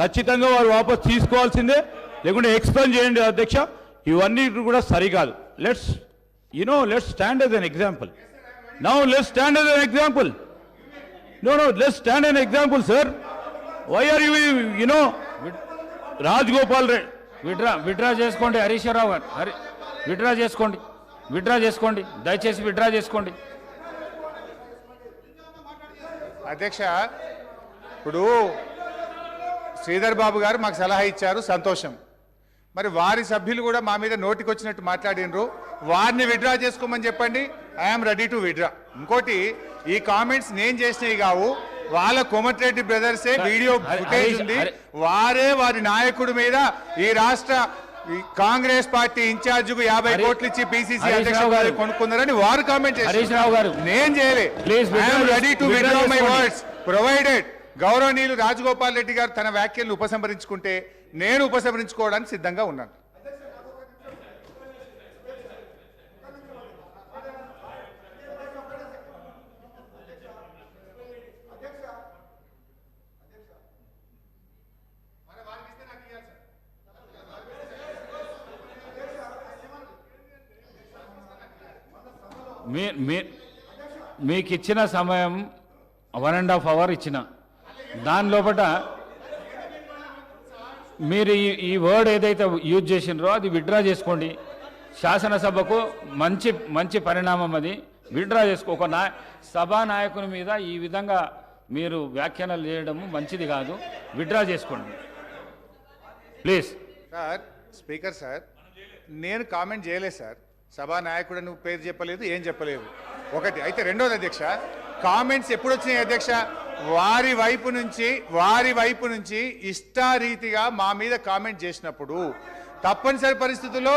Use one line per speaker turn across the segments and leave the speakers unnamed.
ఖచ్చితంగా వారు వాపస్ తీసుకోవాల్సిందే. లేకుంటే ఎక్స్ప్లెయిన్ చేయండి అధ్యక్ష. ఇవన్నీ కూడా సరికాదు. Let's you know let's stand as an example now let's stand as an example no no let's stand an example sir why are you you know Rajagopal Reddy
withdraw withdraw చేసుకోండి హరీశ్వరరావు గారు. Hari withdraw చేసుకోండి withdraw చేసుకోండి. దయచేసి withdraw చేసుకోండి.
అధ్యక్ష ఇప్పుడు శ్రీధర్ బాబు గారు మాకు సలహా ఇచ్చారు సంతోషం. మరి వారి సభ్యులు కూడా మా మీద నోటికొచ్చినట్టు మాట్లాడినరు. వారిని విడ్రా చేసుకోమని చెప్పండి. ఐఎమ్ రెడీ టు విడ్రా ఇంకోటి ఈ కామెంట్స్ నేను చేసినవి కావు. వాళ్ళ కోమటిరెడ్డి బ్రదర్సే వీడియో ఫుటేజ్ ఉంది. వారే వారి నాయకుడి మీద ఈ రాష్ట్ర కాంగ్రెస్ పార్టీ ఇన్ఛార్జ్ యాభై
హరి-
కోట్లు ఇచ్చి పిసిసి అధ్యక్షుడు
గారు.
కొనుక్కున్నారని వారు కామెంట్
గారు.
నేను చేయలే.
Please withdraw
ready to
withdraw
withdraw my. Words provided గౌరవనీయులు రాజగోపాల్ రెడ్డి గారు తన వ్యాఖ్యలను ఉపసంహరించుకుంటే నేను ఉపసంహరించుకోవడానికి సిద్ధంగా ఉన్నాను.
మీ మీ మీకు ఇచ్చిన సమయం వన్ అండ్ హాఫ్ అవర్ ఇచ్చిన. దాని లోపల మీరు ఈ ఈ వర్డ్ ఏదైతే యూజ్ చేసినారో అది విత్డ్రా చేసుకోండి. శాసనసభకు మంచి మంచి పరిణామం అది. విత్డ్రా చేసుకో ఒక నా సభా నాయకుని మీద ఈ విధంగా మీరు వ్యాఖ్యానాలు చేయడము మంచిది కాదు. విత్డ్రా చేసుకోండి. ప్లీజ్
సార్ స్పీకర్ సార్ నేను కామెంట్ చేయలేదు సార్ సభా నాయకుడు నువ్వు పేరు చెప్పలేదు ఏం చెప్పలేదు. ఒకటి అయితే రెండోది అధ్యక్ష కామెంట్స్ ఎప్పుడు వచ్చినాయి అధ్యక్ష? వారి వైపు నుంచి వారి వైపు నుంచి ఇష్టారీతిగా మా మీద కామెంట్ చేసినప్పుడు తప్పనిసరి పరిస్థితుల్లో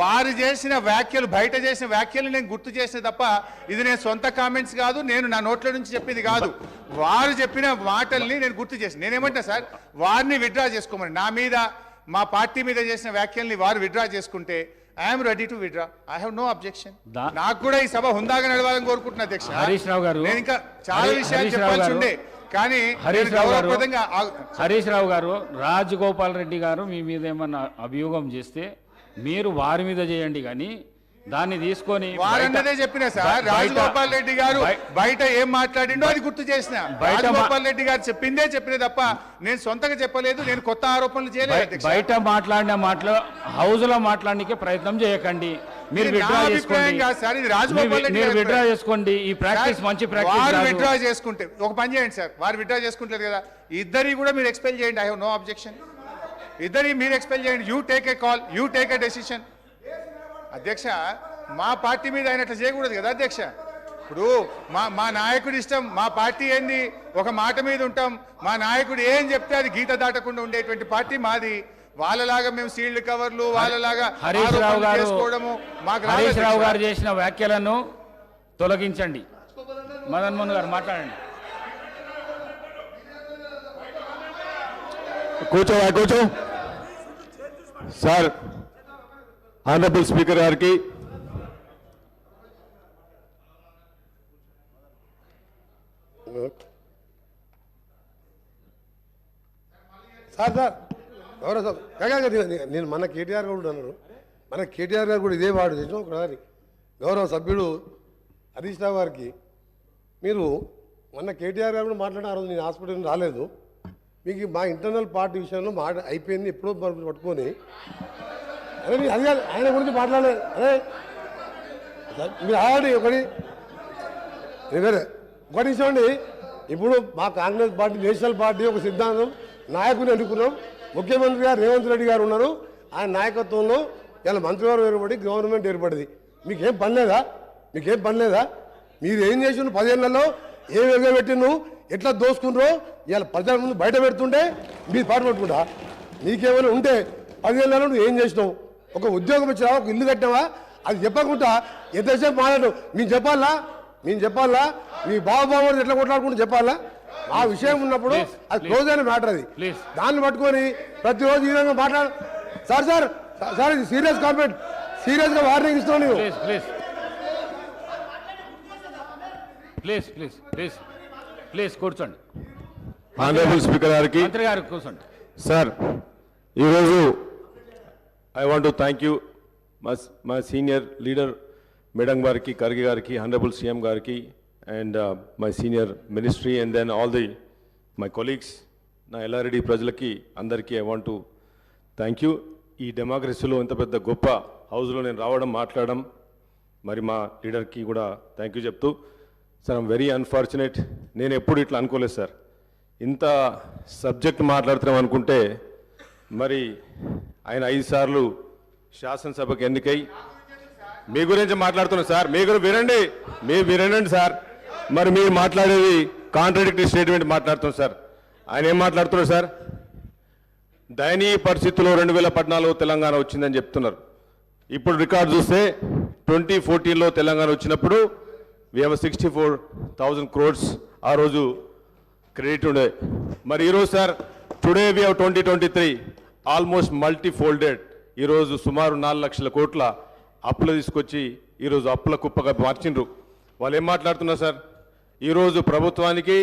వారు చేసిన వ్యాఖ్యలు బయట చేసిన వ్యాఖ్యలు నేను గుర్తు చేసిన తప్ప ఇది నేను సొంత కామెంట్స్ కాదు నేను నా నోట్ల నుంచి చెప్పింది కాదు. వారు చెప్పిన మాటల్ని నేను గుర్తు చేసిన. నేనేమంటా సార్ వారిని విడ్రా చేసుకోమని నా మీద మా పార్టీ మీద చేసిన వ్యాఖ్యల్ని వారు విడ్రా చేసుకుంటే I'm ready to withdraw I have no objection నాకు కూడా ఈ సభ హుందాగా నడవాలని కోరుకుంటున్నా అధ్యక్ష
హరీష్ రావు గారు.
నేను ఇంకా చాలా విషయాలు చెప్పాల్సి. ఉండే కానీ
హరీష్ రావు గారు. హరీష్ రావు గారు రాజగోపాల్ రెడ్డి గారు మీ మీద ఏమన్నా అభియోగం చేస్తే మీరు వారి మీద చేయండి కానీ దాన్ని తీసుకొని
వారన్నదే చెప్పిన సార్ రాజగోపాల్ రెడ్డి గారు
బయ-
బయట ఏం మాట్లాడిండో అది గుర్తు చేసిన. రాజగోపాల్ రెడ్డి గారు చెప్పిందే చెప్పిన తప్ప నేను సొంతంగా చెప్పలేదు నేను కొత్త ఆరోపణలు చేయలేదు.
బయట మాట్లాడిన మాటలు హౌస్లో మాట్లాడడానికి ప్రయత్నం చేయకండి. మీరు విడ్రా చేసుకోండి. మీరు- విడ్రా. చేసుకోండి. ఈ ప్రాక్టీస్ మంచి
వారు
ప్రాక్టీస్
విత్డ్రా
కాదు.
చేసుకుంటే ఒక పని చేయండి సార్ వారు విత్డ్రా చేసుకుంటారు కదా. ఇద్దరి కూడా మీరు ఎక్స్పెల్ చేయండి ఐ హావ్ నో అబ్జెక్షన్ ఇద్దరి మీరు ఎక్స్పెల్ చేయండి you take a call you take a decision అధ్యక్ష మా పార్టీ మీద ఆయన అట్లా చేయకూడదు కదా అధ్యక్ష? ఇప్పుడు మా మా నాయకుడి ఇష్టం మా పార్టీ ఏంది? ఒక మాట మీద ఉంటాం. మా నాయకుడు ఏం చెప్తే అది గీత దాటకుండా ఉండేటువంటి పార్టీ మాది. వాళ్ళలాగా మేము సీల్డ్ కవర్లు వాళ్ళలాగా
హరీష్ రావు గారు
చేసుకోవడము మాకు
హరీష్ రావు. గారు చేసిన వ్యాఖ్యలను తొలగించండి. మదన్ మోహన్ గారు మాట్లాడండి.
కూర్చోవా కూర్చో. సార్ ఆనరబుల్ స్పీకర్ గారికి
సార్ సార్. ఎవరో సార్. కాకా నేను- మన కేటీఆర్ గారు కూడా అన్నారు. మన కేటీఆర్ గారు కూడా ఇదే వాడు చేసిన ఒకసారి గౌరవ సభ్యుడు హరీష్ రావు గారికి మీరు మొన్న కేటీఆర్ గారు కూడా మాట్లాడిన ఆ రోజు నేను హాస్పిటల్ రాలేదు. మీకు మా ఇంటర్నల్ పార్టీ విషయంలో మాట అయిపోయింది ఎప్పుడో పట్టుకొని. అదే మీరు అది కాదు ఆయన గురించి మాట్లాడలేదు. అదే మీరు ఆల్రెడీ ఒకటి. వేరే ఒకటి చూడండి ఇప్పుడు మా కాంగ్రెస్ పార్టీ నేషనల్ పార్టీ ఒక సిద్ధాంతం నాయకుని ఎన్నుకున్నాం. ముఖ్యమంత్రి గారు రేవంత్ రెడ్డి గారు ఉన్నారు. ఆయన నాయకత్వంలో ఇలా మంత్రివారు ఏర్పడి గవర్నమెంట్ ఏర్పడింది. మీకేం పని లేదా? మీకేం పని లేదా? మీరు ఏం చేసిన పదేళ్ళలో? ఏ విధంగా పెట్టిను ఎట్లా దోసుకున్నారో ఇలా ప్రజల ముందు బయట పెడుతుంటే మీరు పాటు పట్టుకుంటా. నీకేమైనా ఉంటే పదేళ్ళలో నువ్వు ఏం చేసినావు? ఒక ఉద్యోగం ఇచ్చినావా? ఒక ఇల్లు కట్టావా? అది చెప్పకుండా ఎంతసేపు మాట్లాడు? మేము చెప్పాలా? మేము చెప్పాలా? మీ బావబాబు ఎట్లా కొట్లాడుకుంటూ చెప్పాలా? ఆ విషయం ఉన్నప్పుడు అది. క్లోజ్ అయిన మ్యాటర్ అది. దాన్ని పట్టుకొని ప్రతిరోజు ఈ విధంగా మాట్లాడు సార్ సార్ సార్ ఇది సీరియస్ కాన్ఫెంట్ సీరియస్గా వార్నింగ్ ఇస్తున్నావు నీవు
ప్లీజ్ ప్లీజ్ ప్లీజ్ ప్లీజ్ కూర్చోండి.
ఆనరబుల్ స్పీకర్ గారికి
కూర్చోండి.
సార్ ఈరోజు I want to thank you మా మా సీనియర్ లీడర్ మేడం గారికి ఖర్గే గారికి హండ్రబుల్ సీఎం గారికి and my senior ministry and then all the my colleagues నా ఎల్లారెడ్డి ప్రజలకి అందరికీ I want to thank you ఈ డెమోక్రసీలో ఇంత పెద్ద గొప్ప హౌస్లో నేను రావడం మాట్లాడడం మరి మా లీడర్కి కూడా థ్యాంక్ యూ చెప్తూ సార్ ఐమ్ వెరీ అన్ఫార్చునేట్ నేను ఎప్పుడు ఇట్లా అనుకోలేదు సార్ ఇంత సబ్జెక్ట్ మాట్లాడుతున్నాం అనుకుంటే మరి ఆయన ఐదు సార్లు శాసనసభకు ఎన్నికై. మీ గురించి మాట్లాడుతున్నాం సార్. మీ గురించి వినండి. మీరు వినండి సార్. మరి మీరు మాట్లాడేది కాంట్రడిక్టరీ స్టేట్మెంట్ మాట్లాడుతున్నాం సార్. ఆయన ఏం మాట్లాడుతున్నారు సార్? దయనీయ పరిస్థితుల్లో రెండు వేల పద్నాలుగు తెలంగాణ వచ్చిందని చెప్తున్నారు. ఇప్పుడు రికార్డు చూస్తే ట్వంటీ ఫోర్టీన్లో తెలంగాణ వచ్చినప్పుడు we sixty four thousand crores ఆ రోజు క్రెడిట్ ఉండే. మరి ఈరోజు sir today we have twenty twenty three almost multi folded ఈరోజు సుమారు నాలుగు లక్షల కోట్ల అప్పులు తీసుకొచ్చి ఈరోజు అప్పుల కుప్పగా మార్చిండ్రు. వాళ్ళు ఏం మాట్లాడుతున్నారు సార్? ఈరోజు ప్రభుత్వానికి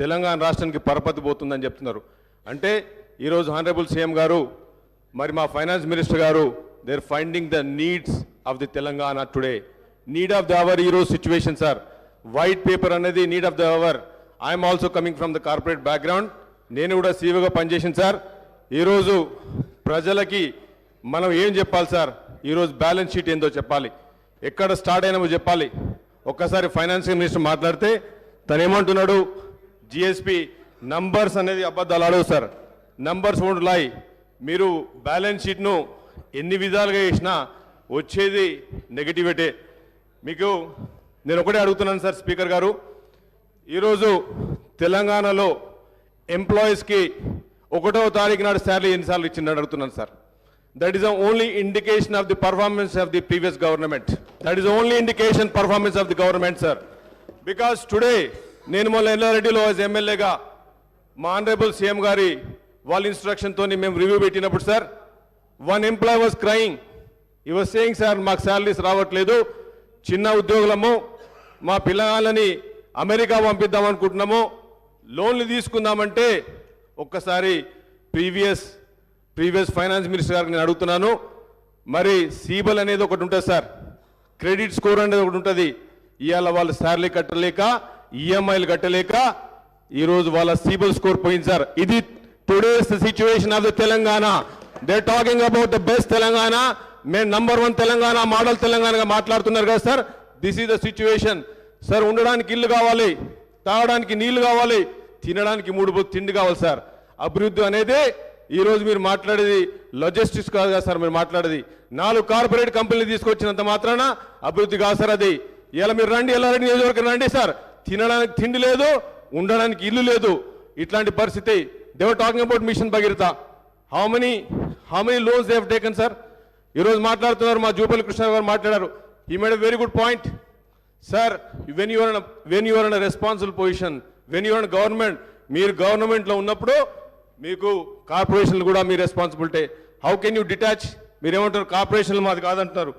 తెలంగాణ రాష్ట్రానికి పరపతి పోతుందని చెప్తున్నారు. అంటే ఈరోజు హానరబుల్ సీఎం గారు మరి మా ఫైనాన్స్ మినిస్టర్ గారు they are finding the needs of the Telangana today need of the hour ఈరోజు సిచ్యువేషన్ సార్ వైట్ పేపర్ అనేది need of the hour I'm also coming from the corporate background నేను కూడా సీవోగా పనిచేసింది sir ఈరోజు ప్రజలకి మనం ఏం చెప్పాలి సార్? ఈరోజు బ్యాలెన్స్ షీట్ ఏందో చెప్పాలి. ఎక్కడ స్టార్ట్ అయినామో చెప్పాలి. ఒక్కసారి ఫైనాన్షియల్ మినిస్టర్ మాట్లాడితే తను ఏమంటున్నాడు? జిఎస్పి నంబర్స్ అనేది అబద్ధాలు అడవు సార్. నంబర్స్ వోంట్ లాయ్ మీరు బ్యాలెన్స్ షీట్ను ఎన్ని విధాలుగా చేసినా వచ్చేది నెగటివిటీ మీకు నేను ఒకటే అడుగుతున్నాను సార్ స్పీకర్ గారు. ఈరోజు తెలంగాణలో ఎంప్లాయీస్కి ఒకటో తారీఖు నాడు శాలరీ ఎన్నిసార్లు ఇచ్చిందని అడుగుతున్నాను sir. That is only indication of the performance of the previous government that is only indication performance of the government sir because today నేను మొన్న ఎల్లారెడ్డిలో యాజ్ ఎమ్మెల్యేగా మా ఆనరేబుల్ సీఎం గారి వాళ్ళ ఇన్స్ట్రక్షన్తో మేము రివ్యూ పెట్టినప్పుడు sir one employee was crying he was saying sir మాకు salaries రావట్లేదు. చిన్న ఉద్యోగులము. మా పిల్లగాళ్ళని అమెరికా పంపిద్దాం అనుకుంటున్నాము. లోన్లు తీసుకుందామంటే ఒక్కసారి ప్రీవియస్ ప్రీవియస్ ఫైనాన్స్ మినిస్టర్ గారికి నేను అడుగుతున్నాను. మరి సీబల్ అనేది ఒకటి ఉంటుంది సార్. క్రెడిట్ స్కోర్ అనేది ఒకటి ఉంటుంది. ఇవాళ వాళ్ళు శాలరీ కట్టలేక ఈఎంఐలు కట్టలేక ఈరోజు వాళ్ళ సీబల్ స్కోర్ పోయింది సార్. ఇది today's situation of the Telangana. They talking about the best Telangana. మేము నంబర్ వన్ తెలంగాణ మోడల్ తెలంగాణగా మాట్లాడుతున్నారు కదా sir. This is the situation sir ఉండడానికి ఇల్లు కావాలి తాగడానికి నీళ్ళు కావాలి. తినడానికి మూడు బొత్తు తిండి కావాలి సార్. అభివృద్ధి అనేది ఈరోజు మీరు మాట్లాడేది లాజిస్టిక్స్ కాదు కదా సార్ మీరు మాట్లాడేది. నాలుగు కార్పొరేట్ కంపెనీలు తీసుకొచ్చినంత మాత్రాన అభివృద్ధి కాదు సార్ అది. ఇలా మీరు రండి ఎలా రండి నియోజకవర్గం రండి సార్. తినడానికి తిండి లేదు ఉండడానికి ఇల్లు లేదు. ఇట్లాంటి పరిస్థితి. They're talking about mission Bhagiratha how many how many loans they've taken sir ఈరోజు మాట్లాడుతున్నారు మా జూపల్లి కృష్ణ గారు మాట్లాడారు. He made very good point sir when your when your in responsible position when you're government మీరు గవర్నమెంట్లో ఉన్నప్పుడు మీకు కార్పొరేషన్లు కూడా మీ responsibility how can you detach మీరేమంటారు? కార్పొరేషన్లు మాది కాదంటున్నారు.